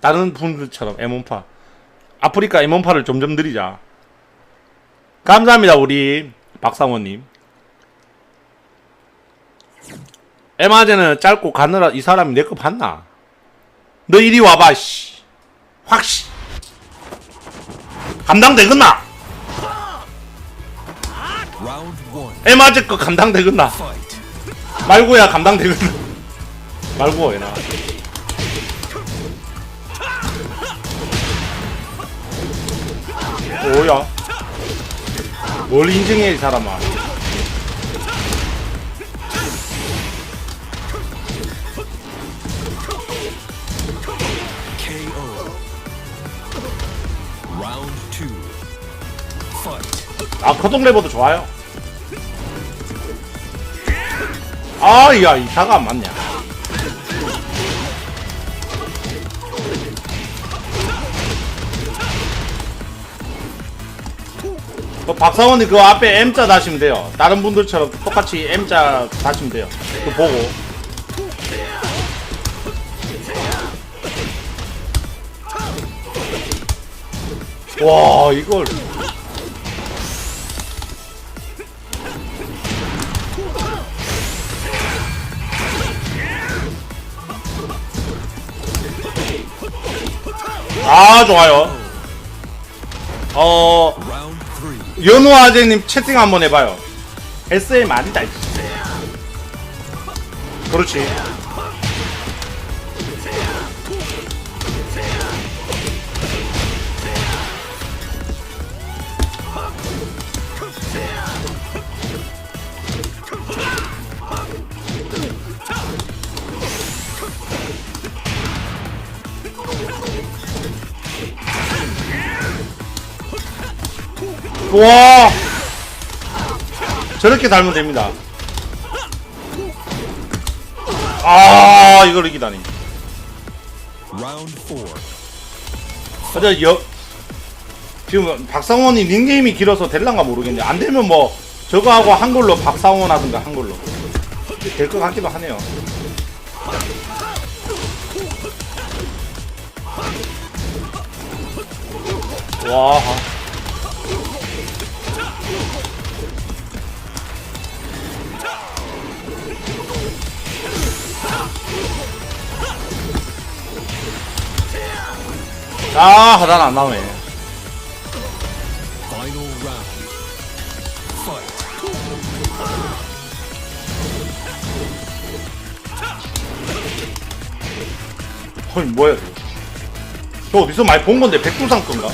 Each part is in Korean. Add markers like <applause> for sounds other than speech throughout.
다른 분들처럼 M1파. 아프리카 M1파를 점점 늘리자. 감사합니다, 우리 박상원님. 에마제는 짧고 가느라 이 사람이 내 거 봤나? 너 이리 와봐, 씨. 확, 씨. 감당되겠나? 에마제 거 감당되겠나? 말고야 감당되겠나? <laughs> 말고 해나. 뭐야? 뭘 인증해 이 사람아? KO. Round two. Fight. 아 커동 레버도 좋아요. 아, 야, 이사가 안 맞냐? 그 박사원이 그 앞에 M자 다시면 돼요. 다른 분들처럼 똑같이 M자 다시면 돼요. 그 보고. 와, 이걸. 아, 좋아요. 어. 연우 아재님 채팅 한번 해봐요. SM 아니다. 이씨. 그렇지. 와. 저렇게 닮으면 됩니다. 아 이걸 이기다니. 어제 여 지금 박상원이 닉네임이 길어서 될란가 모르겠네 안 되면 뭐 저거 하고 한글로 박상원 하든가 한글로. 될 것 같기도 하네요. 와 아, 하단 안 나오네. 헐, 뭐야, 저거. 저 어디서 많이 본 건데, 백두산 건가?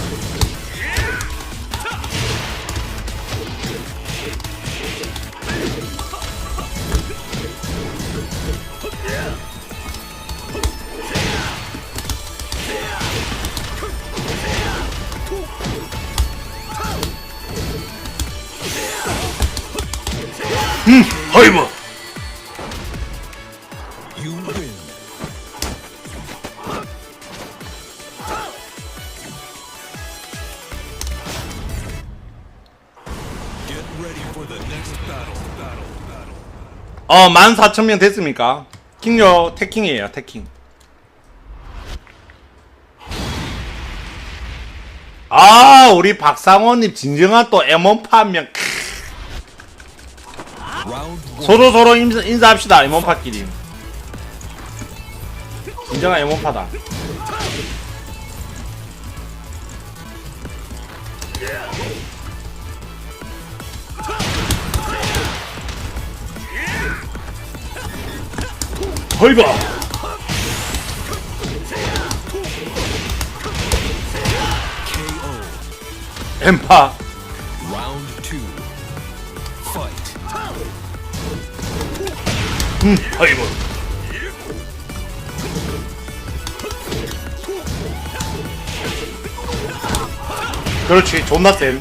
Battle. Battle. 어, 14,000명 됐습니까? 킹요 태킹이에요, 태킹. 아, 우리 박상원님 진정한 또 M1파 한 명. 크, Round one. 서로 서로 인사, 인사합시다, M1파끼리. 진정한 M1파다. 허이바! 엠파. 음, 허이바. 그렇지, 존나 쌤.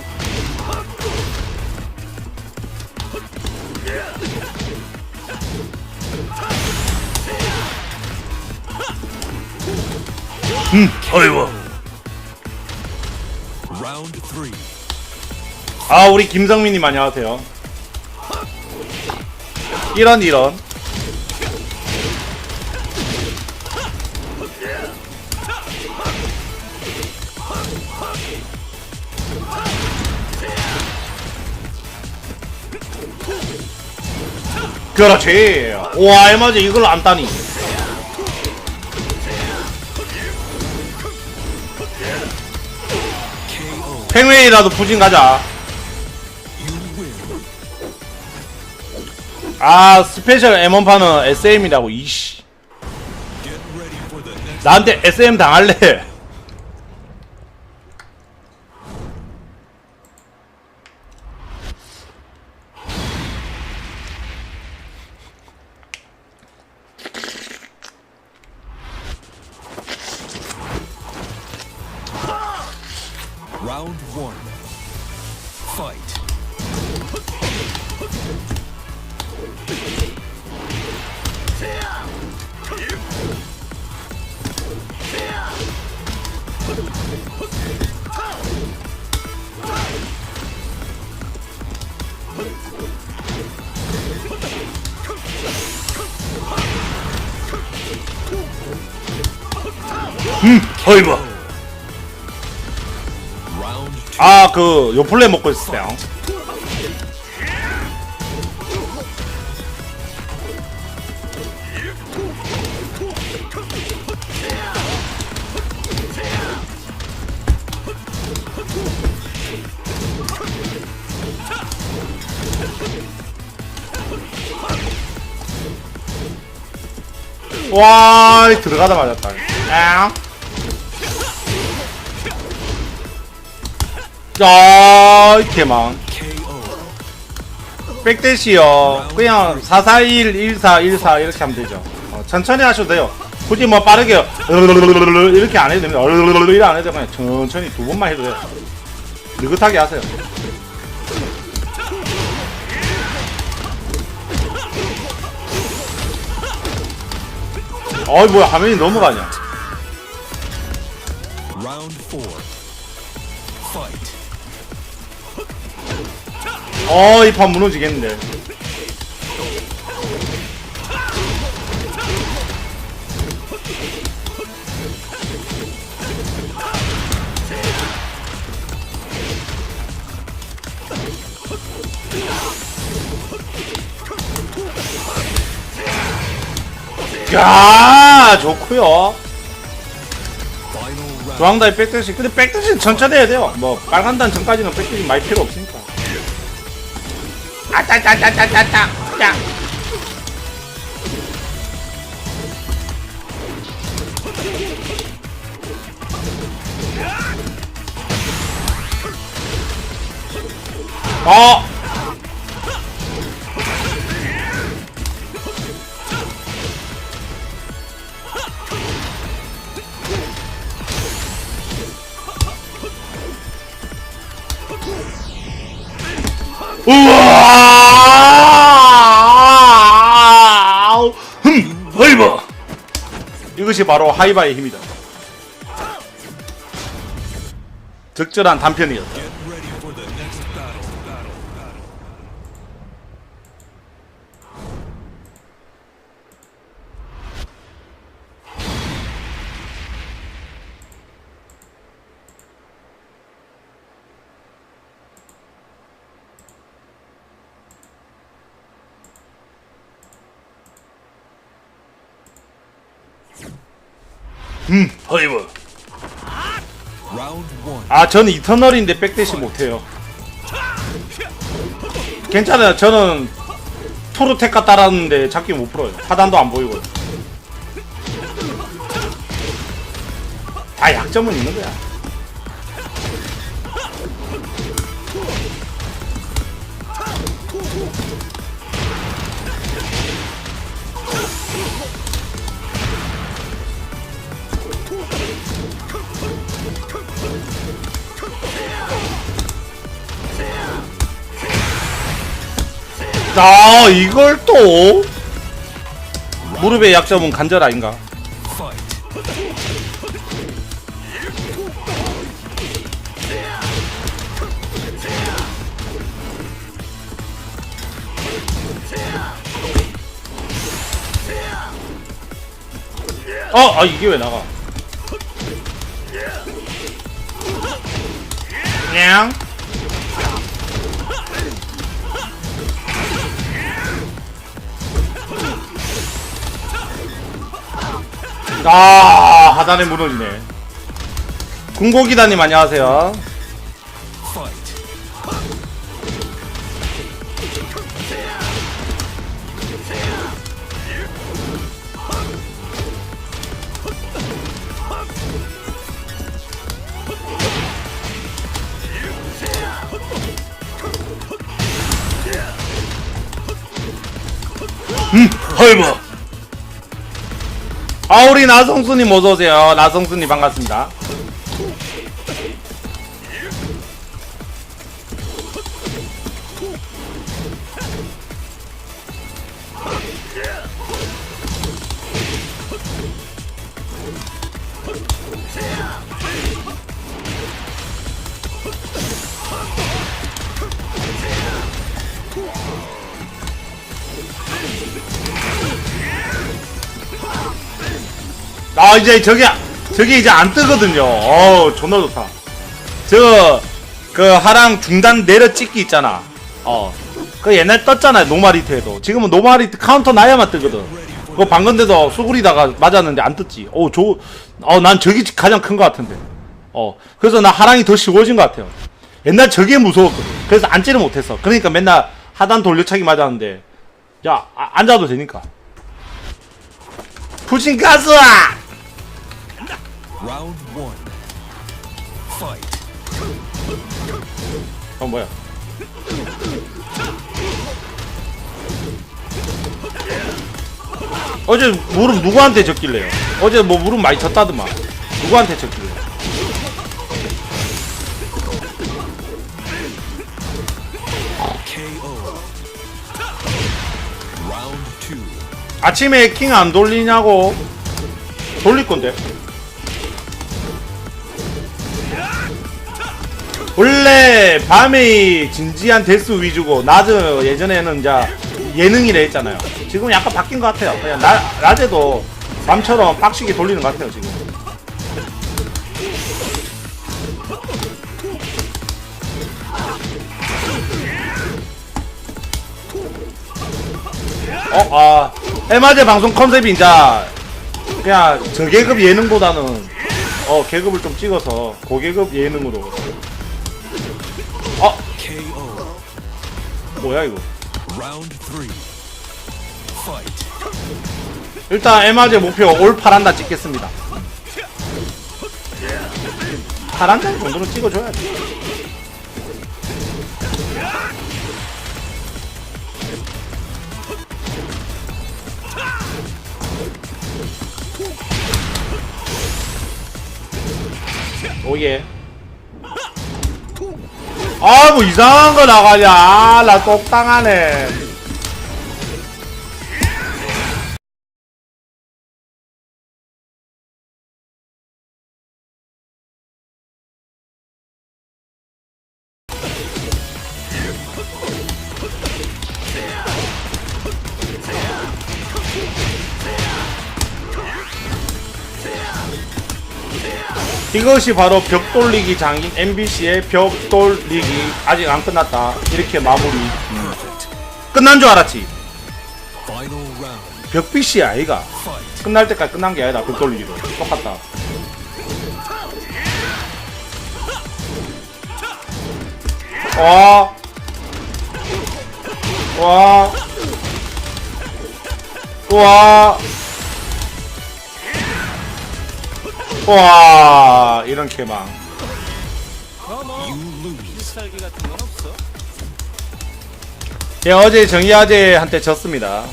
음, three. 아, 우리 김성민님 안녕하세요. 이런 이런. 그렇지. 와, 맞아. 이걸 안 따니. 팽웨이라도 부진 가자. 아, 스페셜 M1파는 SM이라고, 이씨. 나한테 SM 당할래. 어이구. Round two. 아, 그, 요플레 먹고 있었어요. 와, 들어가다 맞았다. 아. 아, 개망. 백대시요. 그냥 441, 14, 14 이렇게 하면 되죠. 어, 천천히 하셔도 돼요. 굳이 뭐 빠르게 이렇게 안 해도 됩니다. 이렇게 안 해도 그냥 천천히 두 번만 해도 돼요. 느긋하게 하세요. 어이 뭐야 화면이 넘어가냐? Four. Fight. 어이 판 무너지겠는데. 야 round. 중앙다이 백대시 근데 백대시는 천천히 해야 돼요. 뭐 빨간 단 전까지는 백대시 많이 필요 없으니까. 아따따따따따따 짱. 어. 우와! 흠, 허이버. 이것이 바로 하이바의 힘이다. 적절한 단편이었다. 음, one. 아, 저는 이터널인데 백대시 못해요. 괜찮아요. 저는 토르테카 따랐는데 잡기 못 풀어요. 하단도 안 보이고. 다 약점은 있는 거야. 아 이걸 또? 무릎의 약점은 간절 아닌가? 어! 아 이게 왜 나가? 냥. 아 하단에 무너지네. 군고기다님 안녕하세요. Fight. 헐버. 아 우리 나성수님 어서 오세요. 나성수님 반갑습니다. 이제 저기 저기 이제 안 뜨거든요. 어 존나 좋다. 저 그 하랑 중단 내려 찍기 있잖아. 어. 그 옛날 떴잖아요 노마리트에도. 지금은 노마리트 카운터 나야만 뜨거든. 그거 방금데도 수구리다가 맞았는데 안 떴지. 어, 저, 어, 난 저기 가장 큰 것 같은데. 어, 그래서 나 하랑이 더 쉬워진 것 같아요. 옛날 저게 무서웠거든. 그래서 앉지를 못했어. 그러니까 맨날 하단 돌려차기 맞았는데, 야, 아, 앉아도 되니까. 푸신 가스아! Round one. Fight. 어, 뭐야. 어제 무릎 누구한테 졌길래요? 어제 뭐 무릎 많이 졌다더만. 누구한테 졌길래? KO. Round two. 아침에 킹 안 돌리냐고? 돌릴 건데. 원래 밤에 진지한 데스 위주고 낮은 예전에는 이제 예능이라 했잖아요. 지금 약간 바뀐 것 같아요. 그냥 나, 낮에도 밤처럼 빡시게 돌리는 것 같아요 지금. 어, 아, 해마제 방송 컨셉이 이제 그냥 저계급 예능보다는 어 계급을 좀 찍어서 고계급 예능으로. 뭐야 이거? 일단 에마제 목표 올 파란다 찍겠습니다. 파란다 정도는 찍어줘야지. 오예. 아, 뭐 이상한 거 나가냐. 아, 나 똑 당하네. 이것이 바로 벽 돌리기 장인 MBC의 벽 돌리기 아직 안 끝났다 이렇게 마무리 음. 끝난 줄 알았지 Final round. 벽 BC 아이가. 끝날 때까지 끝난 게 아니다 벽 돌리기도 똑같다 와 와. 와. 와, 이런 개망. 예, 어제 정의아재한테 졌습니다.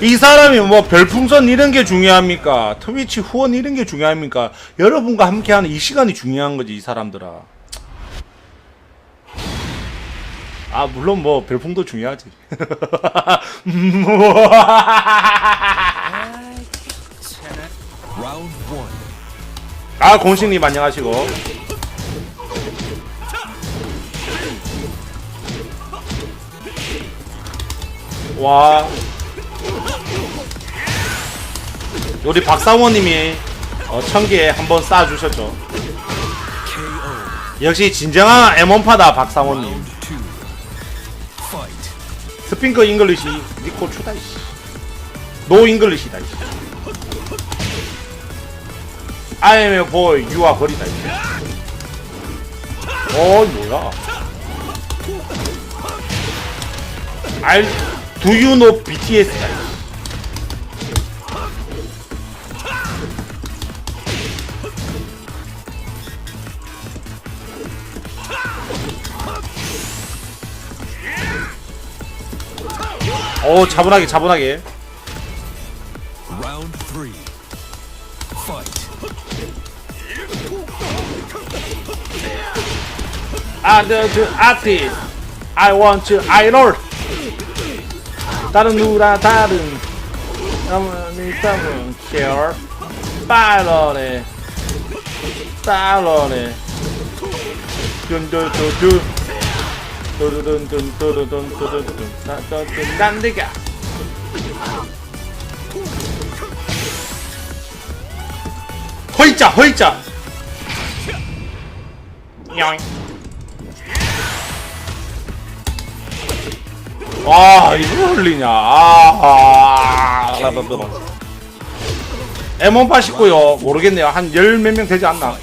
이 사람이 뭐 별풍선 이런 게 중요합니까? 트위치 후원 이런 게 중요합니까? 여러분과 함께하는 이 시간이 중요한 거지, 이 사람들아. 아, 물론 뭐 별풍도 중요하지. <laughs> 아, 공식님 안녕하시고. 와. 우리 박상원님이 어, 천개 한번. KO. 역시 진정한 M1파다 박상호님 Round two. Fight. 스핑크 잉글리시 니코 추다 이씨 노 잉글리시다 이씨 I am a boy you are 이씨 어 뭐야 알 Do you know BTS다 이씨 오 차분하게 차분하게 And the artist. I want to idol. 다른 누구나 다른 어머니 다른 care. 빨러네 빨러네 둔둔둔둔. 두두둔 난리가. 허이자 허이자. 냥 와 이거 흘리냐? 아 M1 8 9요. 모르겠네요. 한 열 몇 명 되지 않나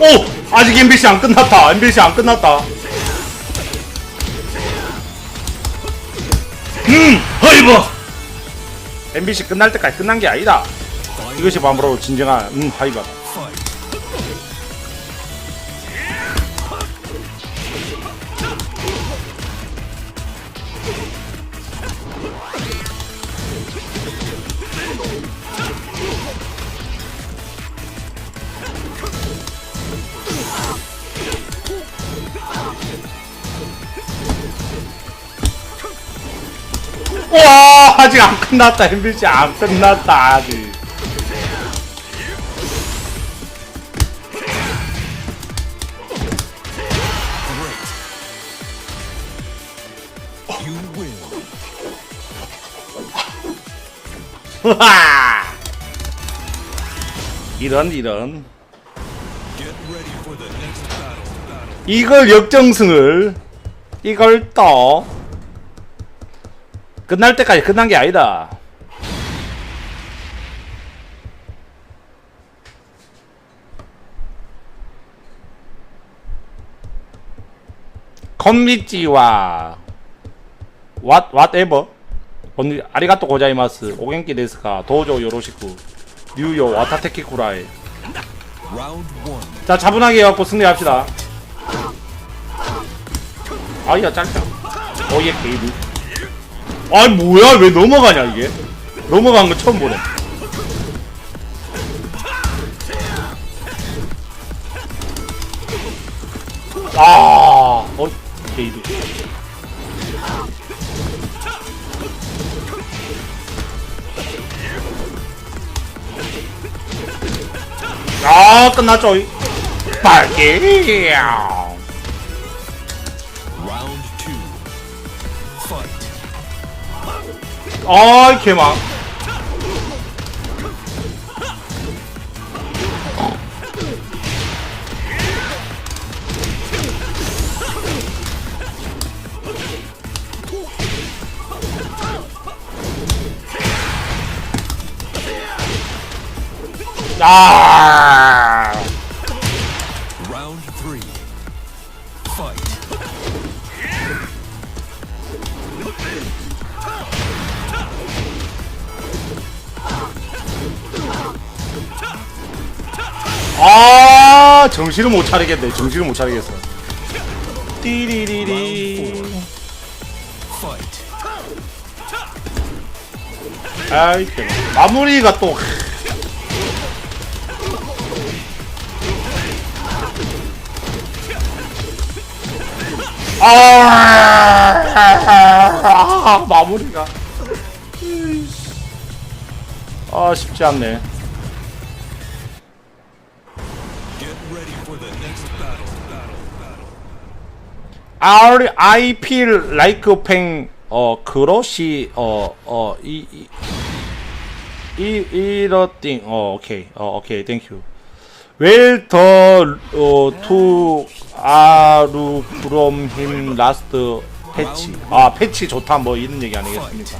오! 아직 MBC 안 끝났다. MBC 안 끝났다. 음! 허이버 MBC 끝날 때까지 끝난 게 아니다. 이것이 바로 진정한 음 하이버다 아직 안 끝났다 MBC 안 끝났다 아직! 이런 이런. 이걸 역정승을 이걸 또 끝날 때까지 끝난 게 아니다. 컴미찌와 what whatever 아리가또 고자이마스 오겐키 데스카 도조 요로시쿠 뉴요 Round one. 자 차분하게 해갖고 승리합시다 아야 짧다 어얘 게이드 아 뭐야? 왜 넘어가냐 이게? 넘어간 거 처음 보네. 아 어 게이드. 아 끝났죠 빨개 아이 개망 정신을 못 차리겠네. 정신을 못 차리겠어. 띠리리리. 아이 개 마무리가 또 아, <laughs> 마무리가. 아 쉽지 않네 R I feel like 팽 어, 그것이 어, 어, 이, 이, 이, 이러띵, 어, 오케이, 어, 오케이, 땡큐. Well, the, 어, to, 아루, from him last 패치. 아, 패치 좋다, 뭐, 이런 얘기 아니겠습니까?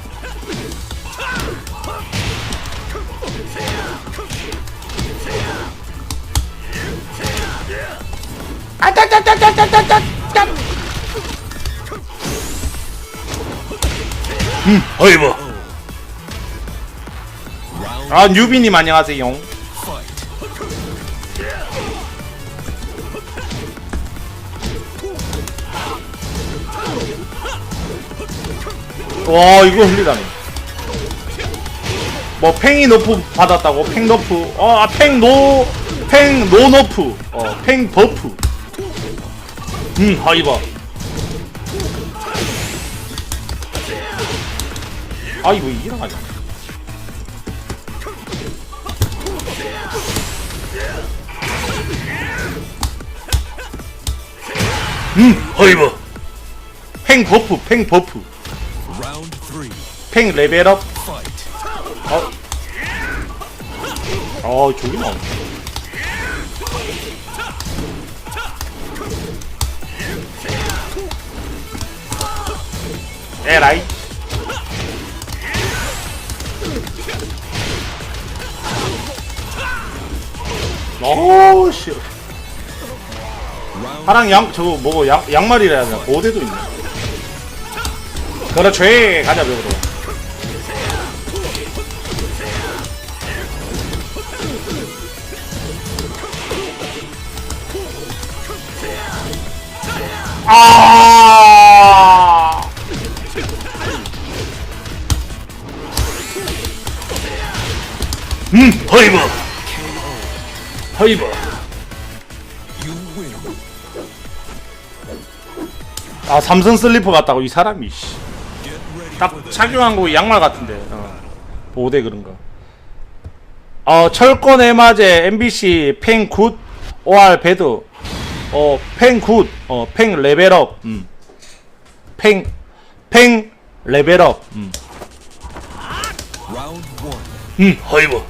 어이구. 아, 뉴비님 안녕하세요. 와 이거 흘리다니. 뭐 팽이 너프 받았다고? 팽 너프. 어팽노 팽 노 너프. 어 팽 버프. 음 하이바 아 이거 이랑 아니야 음 하이바 팽 버프 팽 버프. 팽 레벨업. 어. 저기 나오네 에라이 오씨. Round. 파랑 양 저거 뭐고 양 양말이라 해야 되나? 보호대도 있네. 그렇지 가자 벽으로 아! 음, 허이버. Win. 아, 삼성 슬리퍼 같다고 이 사람이 씨. 딱 착용한 거 양말 같은데. 어. 보호대 그런 거. 어, 철권 에마제 MBC 팽굿 OR 배드. 어, 팽굿. 어, 팽 레벨업. 음. 팽, 팽 레벨업. 음. 음, 허이버.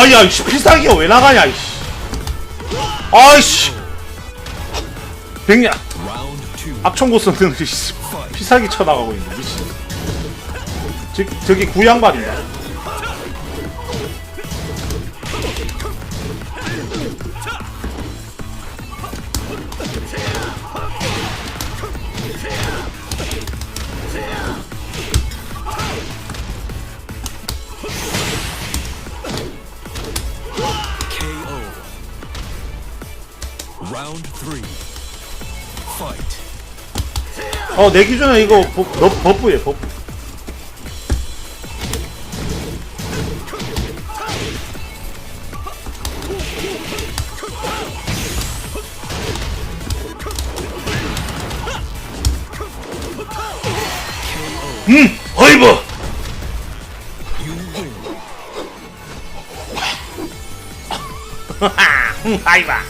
아야, 이씨, 필살기가 왜 나가냐, 이씨. 아이씨. 백냐. 악천고 쓰는 필살기 쳐나가고 있네, 미친. 저, 저기 구양발인가? 어, 내 기준에 이거 버, 너, 버프예, 버프. 음, win. 음, 하이바.